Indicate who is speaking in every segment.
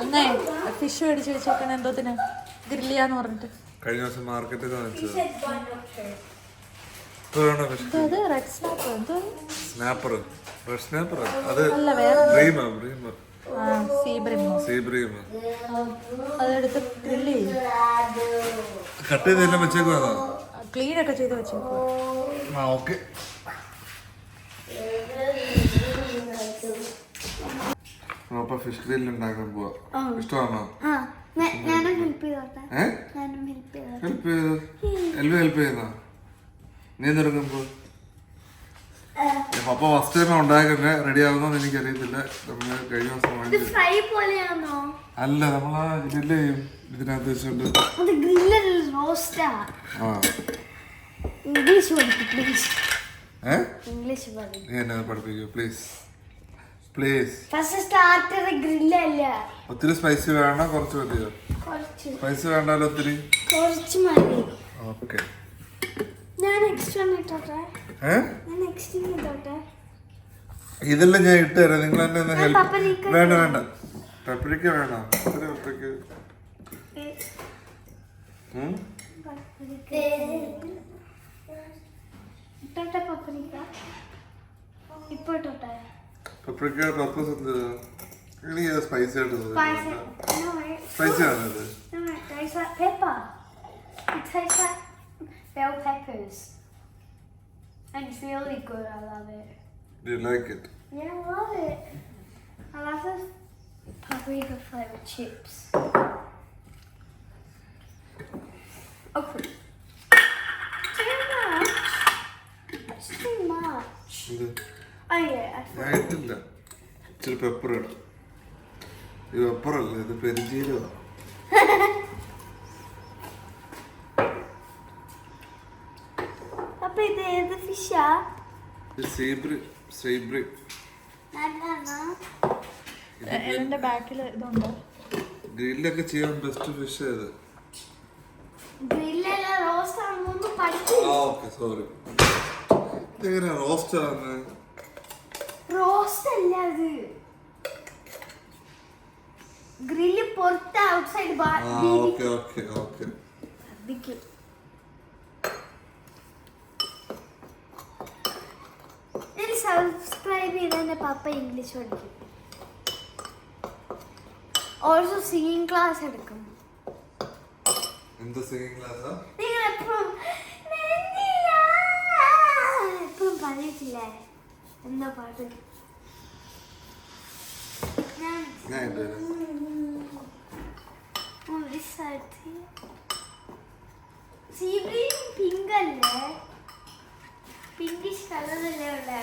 Speaker 1: അന്നേ ഫിഷ് മേടിച്ച് വെച്ചേക്കണ എന്തോത്തിന് ഗ്രില്ലിയാന്ന് പറഞ്ഞിട്ട്.
Speaker 2: കഴിഞ്ഞ ദിവസം മാർക്കറ്റിൽ സ്നാപ്പർ സ്നാപ്പർ അത്? ബ്രീമ ബ്രീമ കട്ട് ചെയ്തെല്ലാം വെച്ചേക്കുവാണോ
Speaker 1: ക്ലീൻ ഒക്കെ ചെയ്ത് വെച്ചേക്കോ
Speaker 2: അപ്പൊ ഫിഷ് ഗ്രിൽ ഉണ്ടാക്കാൻ പോവാ. ഇഷ്ടമാണോ?
Speaker 3: ഹെൽപ്പ്
Speaker 2: ചെയ്തു? എൽവി ഹെൽപ്പ് ചെയ്യുന്നോ? നീ തുടങ്ങുമ്പോ പപ്പ ഫസ്റ്റ് ടൈം ഉണ്ടാക്കുന്നത് റെഡി ആവുന്നോന്ന് എനിക്കറിയത്തില്ല. നമ്മൾ കഴിഞ്ഞ ദിവസം വാങ്ങിച്ചു അല്ല നമ്മളാ ഗ്രില്ല് ചെയ്യും? ഇതിനകത്ത് വെച്ചോണ്ട്. ആ.
Speaker 3: ഇംഗ്ലീഷ് ഇംഗ്ലീഷ്
Speaker 2: എന്നെ പഠിപ്പിക്കൂ പ്ലീസ് പ്ലീസ്
Speaker 3: ഫസ്റ്റ് സ്റ്റാർട്ടർ ഗ്രില്ലല്ല
Speaker 2: ഒത്തിരി സ്പൈസി വേണോ? കുറച്ച് മതിയോ? സ്പൈസി വേണ്ടാലോ ഒത്തിരി?
Speaker 3: കുറച്ച് മതി.
Speaker 2: ഓക്കെ
Speaker 3: ഞാൻ എക്സ്ട്രാ ഇട്ടോട്ടെ?
Speaker 2: ഇതെല്ലാം ഞാൻ ഇട്ട് തരാം നിങ്ങൾ എന്നെ ഒന്ന് ഹെൽപ്പ് വേണ്ട വേണ്ട പപ്പടിക്ക വേണം
Speaker 3: ഇട്ടോട്ടെ
Speaker 2: പെപ്പറിക്കയുടെ പർപ്പസ് എന്ത് എനിക്ക് സ്പൈസി ആയിട്ട് സ്പൈസി ആണ് ഇത്
Speaker 3: tastes like pepper. It tastes like bell peppers. And it's really good. I love it.
Speaker 2: Do you like it?
Speaker 3: Yeah, I love it. I love the paprika flavored chips. Okay. Too much. That's too much. Oh yeah. I
Speaker 2: ഇട്ടില്ല ഇച്ചിരി pepper ഇടും ഇത് പെപ്പറല്ല ഇത് പെരിഞ്ചീരമാണ്
Speaker 3: അപ്പൊ ഇത് ഏത് ഫിഷാ
Speaker 2: ഇത് സീബ്രി സേബ്രി.
Speaker 1: എന്റെ ബാക്കിൽ ഇതുണ്ട്.
Speaker 2: ഗ്രില്ലൊക്കെ ചെയ്യാൻ ബെസ്റ്റ് ഫിഷ് ഏത്? ഓക്കെ സോറി ഇതെങ്ങനെയാ റോസ്റ്റ് ആവുന്നത്
Speaker 3: റോസ്റ്റ് അല്ല അത്. ഗ്രില്ല് പുറത്ത് ഔട്ട്സൈഡ്
Speaker 2: ഓക്കെ ഓക്കെ ഓക്കെ
Speaker 3: ഞാൻ സബ്സ്ക്രൈബ് എന്റെ പപ്പ ഇംഗ്ലീഷ് പഠിക്കും. ഓൾസോ സിംഗിങ് ക്ലാസ് എടുക്കും.
Speaker 2: എന്ത് സിംഗിങ് ക്ലാസ്സാ
Speaker 3: നിങ്ങൾ എപ്പോഴും എപ്പോഴും പറഞ്ഞിട്ടില്ലേ? എന്താ പാട്ട്? here. Sea green pink അല്ലേ പിങ്കിഷ് കളർ അല്ലേ ഉള്ളേ?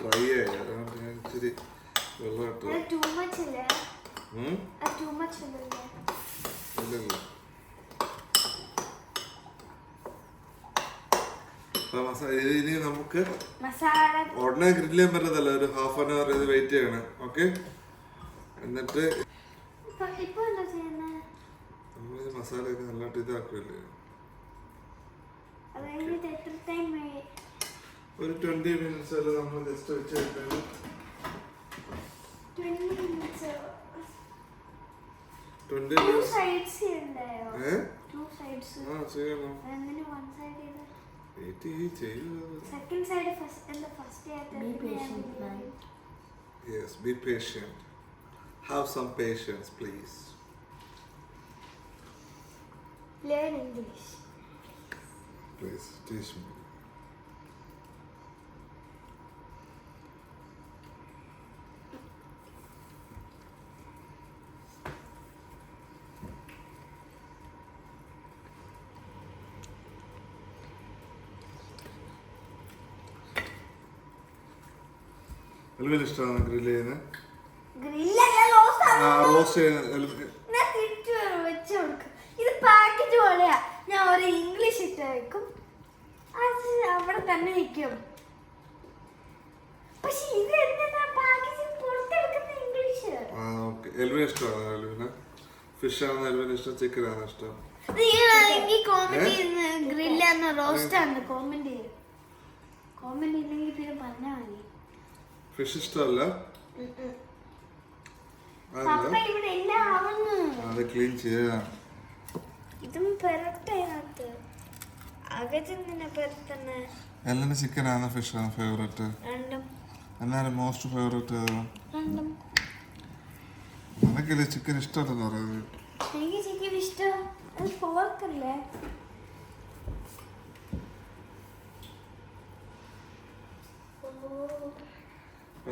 Speaker 2: ഡ്രൈ ആയി ഇച്ചിരി വെള്ളം ഇട്ടു ഇല്ലില്ല ഇനി നമുക്ക് ഉടനെ ഗ്രില്ല് ചെയ്യാൻ പറ്റത്തില്ല. ഒരു ഹാഫ് ആൻ അവർ ഇത് വെയിറ്റ് ചെയ്യണം. ഓക്കെ എന്നിട്ട്
Speaker 3: ഇപ്പൊ എന്താ
Speaker 2: നമ്മൾ മസാലയൊക്കെ നല്ലതായിട്ട് ഇതാക്കുമല്ലേ
Speaker 3: എത്ര ടൈം
Speaker 2: ഒരു ട്വന്റി മിനിറ്റ്സ് അല്ല നമ്മൾ ജസ്റ്റ് വെച്ച് കഴിഞ്ഞാൽ
Speaker 3: twenty minutes
Speaker 2: twenty
Speaker 3: two
Speaker 2: minutes
Speaker 3: sides ഉണ്ടായോ
Speaker 2: ഏ?
Speaker 3: ടു സൈഡ്സ്
Speaker 2: ആ ചെയ്യണം.
Speaker 3: വൺ സൈഡ് ചെയ്ത്?
Speaker 2: വെയിറ്റ് ചെയ്യ് ചെയ്യൂ
Speaker 3: സെക്കൻഡ് സൈഡ് ഫസ്റ്റ് എന്താ first
Speaker 4: Be patient, man.
Speaker 2: Yes be patient have some patience please
Speaker 3: learn English
Speaker 2: please teach me എൽവിന് ഇഷ്ടമാണ് ഗ്രില്ല് ചെയ്യുന്നത്
Speaker 3: ഗ്രില്ലല്ല റോസ്റ്റ്
Speaker 2: ആ
Speaker 3: ഇത് പാക്കറ്റ് പോലെയാ. ഞാൻ ഒരു ഇംഗ്ലീഷ് ഇട്ട് വെക്കും. അത് അവിടെ തന്നെ നിൽക്കും. പക്ഷെ ഇത് എന്താ
Speaker 2: എൽവിന് ഇഷ്ടമാണ് എൽവിന്? ഫിഷ് ആണ് എൽവിന് ഇഷ്ടം? ചിക്കൻ ആണ് ഇഷ്ടം?
Speaker 3: ഈ കോമന്റ് ചെയ്യുന്ന ഗ്രില്ലാന്ന് റോസ്റ്റ് ആണ്? കോമന്റ് ചെയ്യും. കോമന്റ് ഇല്ലെങ്കിൽ പിന്നെ പറഞ്ഞാൽ മതി.
Speaker 2: ഫിഷ് ഇഷ്ടമല്ല?
Speaker 3: പപ്പ ഇവിടെ എല്ലാം ആവുന്നു.
Speaker 2: അത് ക്ലീൻ ചെയ്യാം
Speaker 3: ഇതും പെരട്ടതിനകത്ത് അകച്ചെന്തിനാ പെരത്തന്നെ
Speaker 2: എല്ലിന് ചിക്കൻ ആണ് ഫിഷ് ആണ് ഫേവറേറ്റ്.
Speaker 3: രണ്ടും.
Speaker 2: എന്നാലും മോസ്റ്റ് ഫേവറേറ്റ്
Speaker 3: രണ്ടും.
Speaker 2: നിനക്കില്ലേ ചിക്കൻ ഇഷ്ടമല്ലെന്ന് പറയുന്നത്?
Speaker 3: എനിക്ക് ചിക്കൻ ഇഷ്ടം. അത് പോർക്കല്ലേ?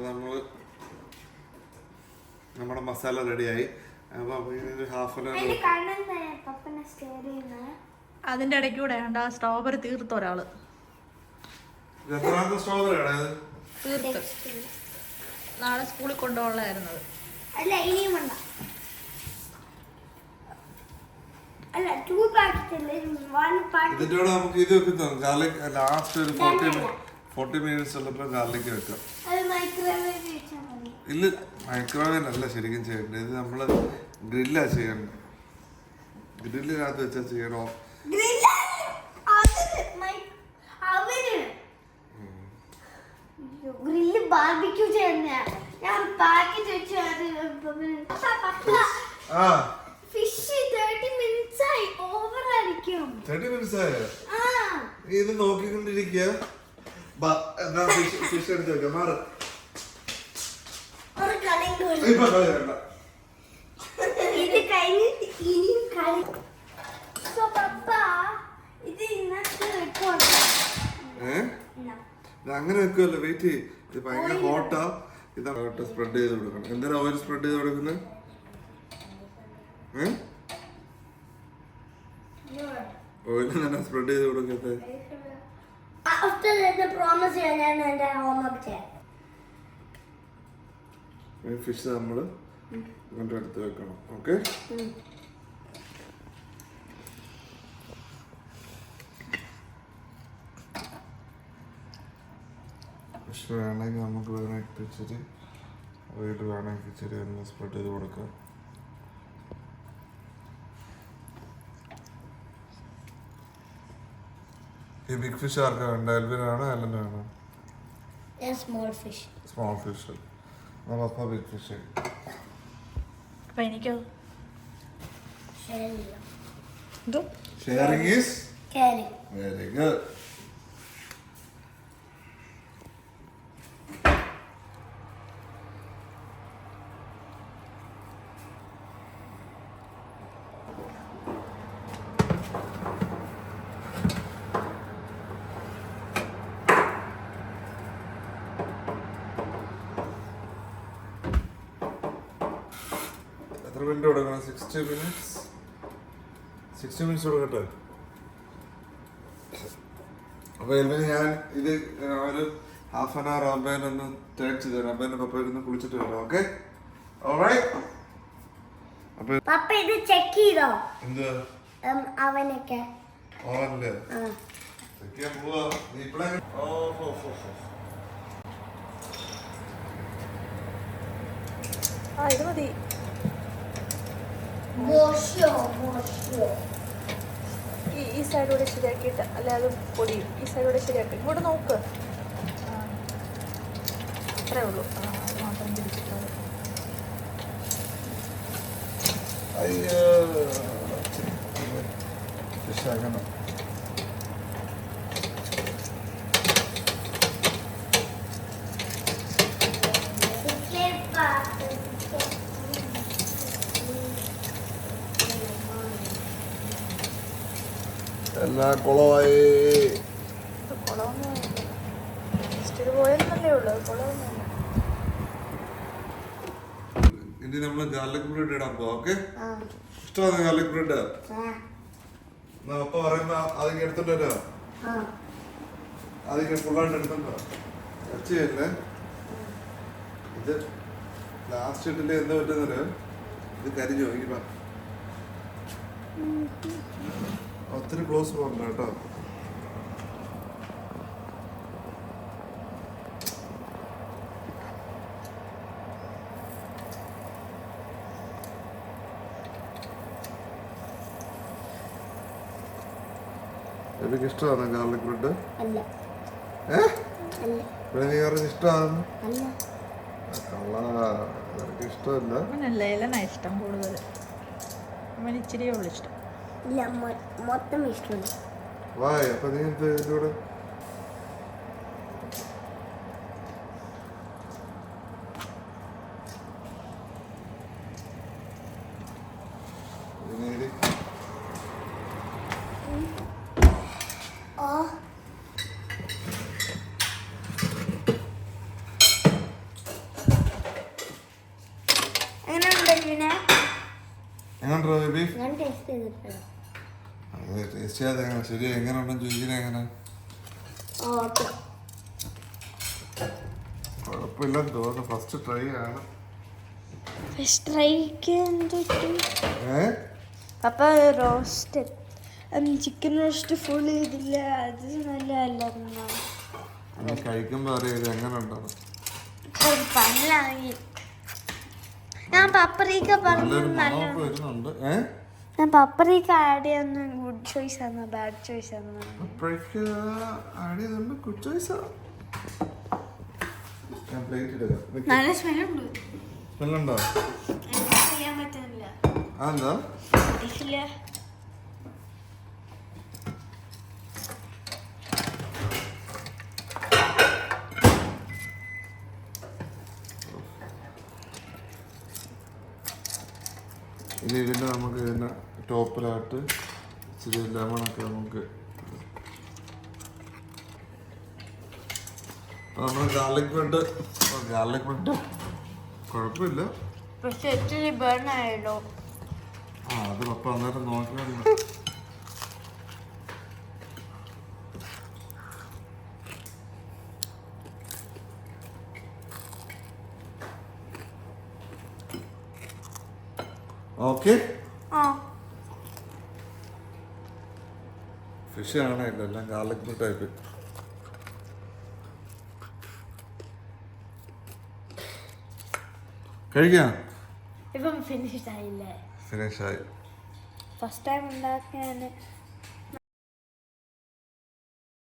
Speaker 2: നമ്മൾ നമ്മുടെ മസാല റെഡിയായി.
Speaker 1: അതിന്റെ ഇടയ്ക്ക് കൂടെ ആ സ്ട്രോബെറി തീർത്ത
Speaker 2: ഒരാൾ.
Speaker 1: തീർത്ത്. നാളെ സ്കൂളിൽ കൊണ്ടുപോകാനുള്ളത്
Speaker 3: അല്ല ഇനിയും വേണ്ട. അല്ല ടു പാക്കറ്റ് അല്ലേ വൺ പാക്കറ്റ്
Speaker 2: ഇതിന്റെ കൂടെ നമുക്ക് ഇത് ഗാർലിക് ലാസ്റ്റ് ഒരു ഫോർട്ടി ഫോർട്ടി മിനിറ്റ്സ് ഉള്ളപ്പോൾ ഗാർലിക് വെക്കാം.
Speaker 3: അത് മൈക്രോവേവ് വെച്ചാൽ
Speaker 2: ഇല്ല മൈക്രോവേവ് അല്ല ശരിക്കും ചെയ്യേണ്ടത്. ഇത് നമ്മൾ ഗ്രില്ലാ ചെയ്യേണ്ടത്. ഗ്രില്ലിനകത്ത് വെച്ചാ ചെയ്യണോ?
Speaker 3: ഗ്രില്ല്? ബാർബിക്യൂ ഞാൻ പാക്കറ്റ് വെച്ച്
Speaker 2: ആ.
Speaker 3: ഫിഷ് തേർട്ടി മിനിറ്റ്സ് ആയി. ഓവർ ആയിരിക്കും.
Speaker 2: തേർട്ടി മിനിറ്റ്സ് ആയോ?
Speaker 3: ആ.
Speaker 2: ഇത് നോക്കിക്കൊണ്ടിരിക്കുക ഫിഷ് ഫിഷ് എടുത്ത് വെക്കാം. മാറ്. ഇപ്പൊ കളി വേണ്ട
Speaker 3: ഇത് കഴിഞ്ഞിട്ട് ഇനിയും കളി. സോ പപ്പ ഇത് ഇന്നത്തെ റിപ്പോർട്ട്
Speaker 2: ഏ? ഇത് അങ്ങനെ വെക്കുമല്ലോ വെയിറ്റ് ചെയ്യ്. ഇത് ഭയങ്കര ഹോട്ടാ ഇതാണ് സ്പ്രെഡ് ചെയ്ത് കൊടുക്കണം. എന്തിനാ ഓയിൽ സ്പ്രെഡ് ചെയ്ത് കൊടുക്കുന്നത് ഓയിൽ തന്നെ സ്പ്രെഡ് ചെയ്ത്
Speaker 3: കൊടുക്കട്ടെ. പ്രോമിസ് ചെയ്യാൻ ഞാൻ എന്റെ ഹോംവർക്ക് ചെയ്യാം.
Speaker 2: ഫിഷ് നമ്മൾ ഇങ്ങോട്ട് എടുത്ത് വെക്കണം. ഓക്കെ ഫിഷ് വേണമെങ്കിൽ നമുക്ക് വേണമെങ്കിൽ ഇച്ചിരി ഓയിൽ വേണമെങ്കിൽ ഇച്ചിരി ഒന്ന് സ്പ്രെഡ് ചെയ്ത് കൊടുക്കാം. ഈ ബിഗ് ഫിഷ് ആർക്കാണ് വേണ്ട എൽവിനാണോ എല്ലനാണോ
Speaker 3: സ്മോൾ ഫിഷ്
Speaker 2: സ്മോൾ ഫിഷ് അപ്പം ബിഗ് ഫിഷ്
Speaker 1: അപ്പൊ എനിക്കോ
Speaker 2: ഷെയറിംഗ് ഈസ് വെരി ഗുഡ് എത്ര മിനിറ്റ് കൊടുക്കണം. സിക്സ്റ്റി മിനിറ്റ്സ് സിക്സ്റ്റി മിനിറ്റ്സ് കൊടുക്കട്ടെ? അപ്പോൾ എൽവിന് ഞാൻ ഇത് ഒരു ഹാഫ് ആൻ അവർ അബ്ബേനെ ഒന്ന് ടേക്ക് ചെയ്ത് തരാം. അമ്പതിന്റെ പപ്പ ഇരുന്ന് കുളിച്ചിട്ട് വരാം ഓക്കെ
Speaker 3: പപ്പ ഇത് ചെക്ക് ചെയ്തോ?
Speaker 2: എന്ത്
Speaker 3: ഉം, അവനൊക്കെ.
Speaker 2: ഓണല്ലേ
Speaker 3: ആ.
Speaker 2: ചെക്ക് ചെയ്യാൻ പോവാ. നീ ഇപ്പളെ ഓ ഹോ ഹോ ഹോ
Speaker 1: ആ ഇത് മതി. ഈ ഈ സൈഡൂടെ ശരിയാക്കിയിട്ട് അല്ലെ അത് പൊടിയും ഈ സൈഡൂടെ ശരിയാക്കി ഇങ്ങോട്ട് നോക്ക്. അത്രേ ഉള്ളൂ മാത്രം മതി.
Speaker 2: അയ്യോ അങ്ങനെ എല്ലാം കുളമായി? ഇനി നമ്മൾ ഗാർലിക് ബ്രെഡ് ഇടാൻ പോവാം ഓക്കെ ഇഷ്ടമാണ് ഗാർലിക് ബ്രെഡ് എന്നാ അപ്പ പറയുന്ന അതിങ്ങനെ എടുത്തിട്ടോ അതിങ്ങനെ ഫുള്ളായിട്ട് ഇറച്ചി തന്നെ ഇത് ലാസ്റ്റ് ഇട്ടില്ല എന്താ പറ്റുന്നത്? ഇത് കരിഞ്ഞു നോക്കിപ്പാ ഒത്തിരി ക്ലോസ് പോകണ്ട കേട്ടോ. എനിക്ക് ഇഷ്ടമാണ് ഗാർലിക് ബ്രെഡ് ഏഹ് ഇഷ്ടമാണ്? ഇഷ്ടമല്ല.
Speaker 1: ഇഷ്ടം കൂടുതൽ ഇച്ചിരിയേ ഉള്ളു ഇഷ്ടം.
Speaker 3: ഇല്ല മൊത്തം ഇഷ്ടമുണ്ട്
Speaker 2: വായ അപ്പൊ നീ എന്ത് ഇതിലൂടെ ഇനി ഇത്
Speaker 3: ഓ എങ്ങനെയുണ്ട് ഇങ്ങനെ
Speaker 2: എങ്ങനെയുണ്ടോ ബേബി അത് ടേസ്റ്റ് ചെയ്യാതെ എങ്ങനെ? ശരി എങ്ങനെ? ഉണ്ടെന്ന് ചോദിക്കുന്നത് എങ്ങനെ കുഴപ്പമില്ലെന്ന് തോന്നുന്നു. ഫസ്റ്റ് ട്രൈ ആണ്.
Speaker 3: പപ്പ റോസ്റ്റ് ചിക്കൻ റോസ്റ്റ് ഫുൾ അത്
Speaker 2: കഴിക്കുമ്പോൾ അറിയാം
Speaker 3: പല്ലായി ഞാൻ പപ്പറിക്ക പറഞ്ഞു
Speaker 2: വരുന്നുണ്ട്. ഏ?
Speaker 3: ഞാൻ പപ്പറിക്ക ആഡ് ചെയ്യുന്ന ഗുഡ് ചോയ്സ് ആണ് ബാഡ് ചോയ്സ് ആണ്?
Speaker 2: അപ്പോഴേക്ക് ആഡ് ചെയ്തുകൊണ്ട് ഗുഡ് ചോയ്സ് ഞാൻ പ്ലേറ്റ് എടുക്കാം.
Speaker 3: നല്ല സ്മെല്ലുണ്ട്
Speaker 2: സ്മെല്ലുണ്ടോ
Speaker 3: ചെയ്യാൻ പറ്റുന്നില്ല.
Speaker 2: അതെന്താ? ഇനി ഇതിന്റെ നമുക്ക് ഇതിന്റെ ടോപ്പിലായിട്ട് ഇച്ചിരി ലെമണൊക്കെ നമുക്ക് നമ്മൾ ഗാർലിക് ബ്രെഡ് ഗാർലിക് ബ്രെഡ് കുഴപ്പമില്ല.
Speaker 3: പക്ഷെ ഇച്ചിരി ബേൺ ആയല്ലോ.
Speaker 2: ആ അത് പപ്പ അന്നേരം ഓക്കെ ഫിഷ് ആണല്ലോ എല്ലാം ഗാർലിക് ടൈപ്പ് കഴിക്കാം?
Speaker 3: ഇപ്പം ഫിനിഷ് ആയില്ലേ?
Speaker 2: ഫിനിഷ് ആയി.
Speaker 3: First time ഉണ്ടാക്കിയാണ്